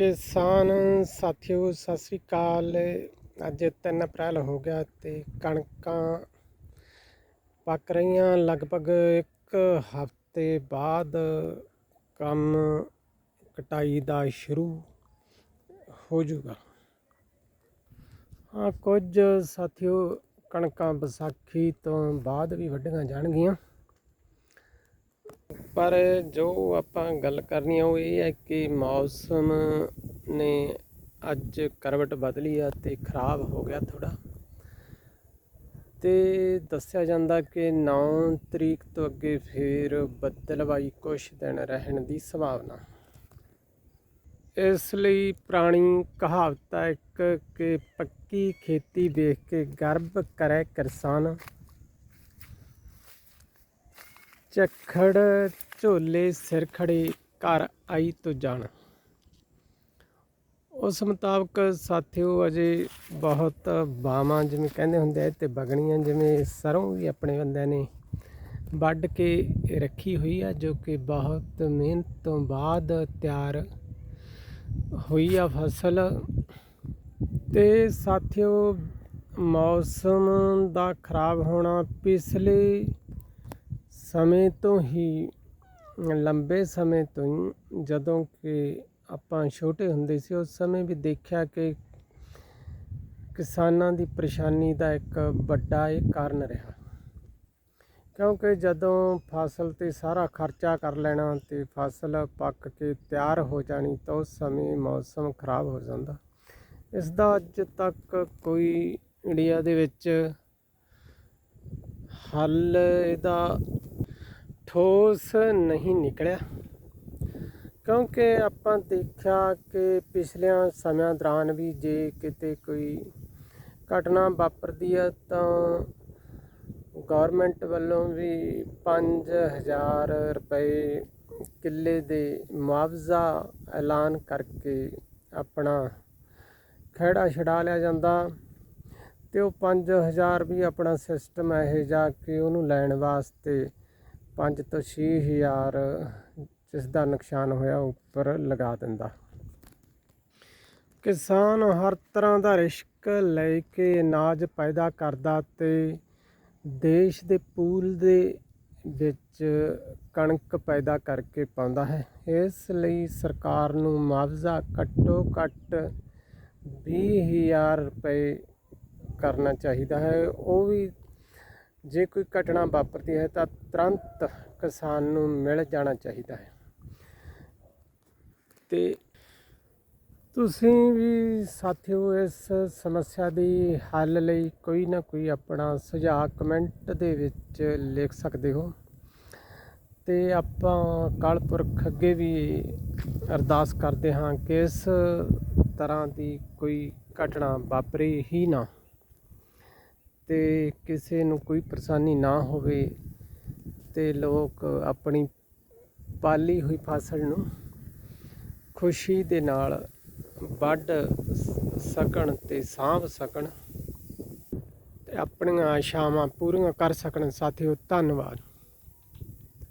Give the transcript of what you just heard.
ਕਿਸਾਨ ਸਾਥੀਓ, ਸਤਿ ਸ੍ਰੀ ਅਕਾਲ। ਅੱਜ 3 ਅਪ੍ਰੈਲ ਹੋ ਗਿਆ ਤੇ ਕਣਕਾਂ ਪੱਕ ਰਹੀਆਂ। ਲਗਭਗ ਇੱਕ ਹਫ਼ਤੇ ਬਾਅਦ ਕੰਮ ਕਟਾਈ ਦਾ ਸ਼ੁਰੂ ਹੋ ਜਾਊਗਾ। ਹਾਂ, ਕੁਝ ਸਾਥੀਓ, ਕਣਕਾਂ ਵਿਸਾਖੀ ਤੋਂ ਬਾਅਦ ਵੀ ਵੱਢੀਆਂ ਜਾਣਗੀਆਂ। ਪਰ ਜੋ ਆਪਾਂ ਗੱਲ ਕਰਨੀ ਆ, ਉਹ ਇਹ ਹੈ ਕਿ ਮੌਸਮ ਨੇ ਅੱਜ ਕਰਵਟ ਬਦਲੀ ਆ ਤੇ ਖਰਾਬ ਹੋ ਗਿਆ ਥੋੜਾ ਤੇ ਦੱਸਿਆ ਜਾਂਦਾ ਕਿ 9 ਤਰੀਕ ਤੋਂ ਅੱਗੇ ਫੇਰ ਬੱਦਲਵਾਈ ਕੁਛ ਦਿਨ ਰਹਿਣ ਦੀ ਸੰਭਾਵਨਾ। ਇਸ ਲਈ ਪੁਰਾਣੀ ਕਹਾਵਤ ਹੈ ਇੱਕ ਕਿ ਪੱਕੀ ਖੇਤੀ ਦੇਖ ਕੇ ਗਰਭ ਕਰੇ ਕਿਸਾਨ ਚੱਖੜ ਝੋਲੇ ਸਿਰ ਖੜੇ ਘਰ ਆਈ ਤੋ ਜਾਣ। ਉਸ ਮੁਤਾਬਕ ਸਾਥੀਓ, ਅਜੇ ਬਹੁਤ ਬਾਵਾਂ ਜਿਵੇਂ ਕਹਿੰਦੇ ਹੁੰਦੇ ਆ, ਤੇ ਬਗਣੀਆਂ ਜਿਵੇਂ ਸਰੋਂ ਵੀ ਆਪਣੇ ਬੰਦਿਆਂ ਨੇ ਵੱਢ ਕੇ ਰੱਖੀ ਹੋਈ ਆ, ਜੋ ਕਿ ਬਹੁਤ ਮਿਹਨਤ ਤੋਂ ਬਾਅਦ ਤਿਆਰ ਹੋਈ ਆ ਫਸਲ। ਤੇ ਸਾਥੀਓ, ਮੌਸਮ ਦਾ ਖਰਾਬ ਹੋਣਾ ਪਿਛਲੇ ਸਮੇਂ ਤੋਂ ਹੀ ਲੰਬੇ ਸਮੇਂ ਤੋਂ ਹੀ ਜਦੋਂ ਕਿ ਆਪਾਂ ਛੋਟੇ ਹੁੰਦੇ ਸੀ, ਉਸ ਸਮੇਂ ਵੀ ਦੇਖਿਆ ਕਿ ਕਿਸਾਨਾਂ ਦੀ ਪਰੇਸ਼ਾਨੀ ਦਾ ਇੱਕ ਵੱਡਾ ਇਹ ਕਾਰਨ ਰਿਹਾ। ਕਿਉਂਕਿ ਜਦੋਂ ਫਸਲ ਤੇ ਸਾਰਾ ਖਰਚਾ ਕਰ ਲੈਣਾ ਤੇ ਫਸਲ ਪੱਕ ਕੇ ਤਿਆਰ ਹੋ ਜਾਣੀ ਤਾਂ ਉਸ ਸਮੇਂ ਮੌਸਮ ਖਰਾਬ ਹੋ ਜਾਂਦਾ। ਇਸ ਦਾ ਅੱਜ ਤੱਕ ਕੋਈ ਇੰਡੀਆ ਦੇ ਵਿੱਚ ਹੱਲ ਇਹਦਾ ਠੋਸ ਨਹੀਂ ਨਿਕਲਿਆ। ਕਿਉਂਕਿ ਆਪਾਂ ਦੇਖਿਆ ਕਿ ਪਿਛਲਿਆਂ ਸਮਿਆਂ ਦੌਰਾਨ ਵੀ ਜੇ ਕਿਤੇ ਕੋਈ ਘਟਨਾ ਵਾਪਰਦੀ ਹੈ ਤਾਂ ਗਵਰਨਮੈਂਟ ਵੱਲੋਂ ਵੀ 5000 ਰੁਪਏ ਕਿੱਲੇ ਦੇ ਮੁਆਵਜ਼ਾ ਐਲਾਨ ਕਰਕੇ ਆਪਣਾ ਖਹਿੜਾ ਛਡਾ ਲਿਆ ਜਾਂਦਾ ਤੇ ਉਹ 5000 ਵੀ ਆਪਣਾ ਸਿਸਟਮ ਇਹ ਜਾ ਕਿ ਉਹਨੂੰ ਲੈਣ ਵਾਸਤੇ 5 ਤੋਂ 6000 ਜਿਸ ਦਾ ਨੁਕਸਾਨ ਹੋਇਆ, ਉੱਪਰ ਲਗਾ ਦਿੰਦਾ। ਕਿਸਾਨ ਹਰ ਤਰ੍ਹਾਂ ਦਾ ਰਿਸਕ ਲੈ ਕੇ ਅਨਾਜ ਪੈਦਾ ਕਰਦਾ ਤੇ ਦੇਸ਼ ਦੇ ਪੂਲ ਦੇ ਵਿੱਚ ਕਣਕ ਪੈਦਾ ਕਰਕੇ ਪਾਉਂਦਾ ਹੈ। ਇਸ ਲਈ ਸਰਕਾਰ ਨੂੰ ਮੁਆਵਜ਼ਾ ਘੱਟੋ ਘੱਟ 20000 ਰੁਪਏ ਕਰਨਾ ਚਾਹੀਦਾ ਹੈ। ਉਹ ਵੀ ਜੇ ਕੋਈ ਘਟਨਾ ਵਾਪਰਦੀ ਹੈ ਤਾਂ ਤੁਰੰਤ ਕਿਸਾਨ ਨੂੰ ਮਿਲ ਜਾਣਾ ਚਾਹੀਦਾ ਹੈ। ਤੇ ਤੁਸੀਂ ਵੀ ਸਾਥੀਓ, ਇਸ ਸਮੱਸਿਆ ਦੀ ਹੱਲ ਲਈ ਕੋਈ ਨਾ ਕੋਈ ਆਪਣਾ ਸੁਝਾਅ ਕਮੈਂਟ ਦੇ ਵਿੱਚ ਲਿਖ ਸਕਦੇ ਹੋ। ਤੇ ਆਪਾਂ ਕਾਲਪੁਰਖ ਅੱਗੇ ਵੀ ਅਰਦਾਸ ਕਰਦੇ ਹਾਂ ਕਿ ਇਸ ਤਰ੍ਹਾਂ ਦੀ ਕੋਈ ਘਟਨਾ ਵਾਪਰੇ ਹੀ ਨਾ। ਤੇ ਕਿਸੇ ਨੂੰ ਕੋਈ ਪਰੇਸ਼ਾਨੀ ਨਾ ਹੋਵੇ ਤੇ ਲੋਕ ਆਪਣੀ ਪਾਲੀ ਹੋਈ ਫਸਲ ਨੂੰ ਖੁਸ਼ੀ ਦੇ ਨਾਲ ਵੱਢ ਸਕਣ ਤੇ ਸਾਂਭ ਸਕਣ ਤੇ ਆਪਣੀਆਂ ਆਸ਼ਾਵਾਂ ਪੂਰੀਆਂ ਕਰ ਸਕਣ। ਸਾਥੀਓ, ਧੰਨਵਾਦ।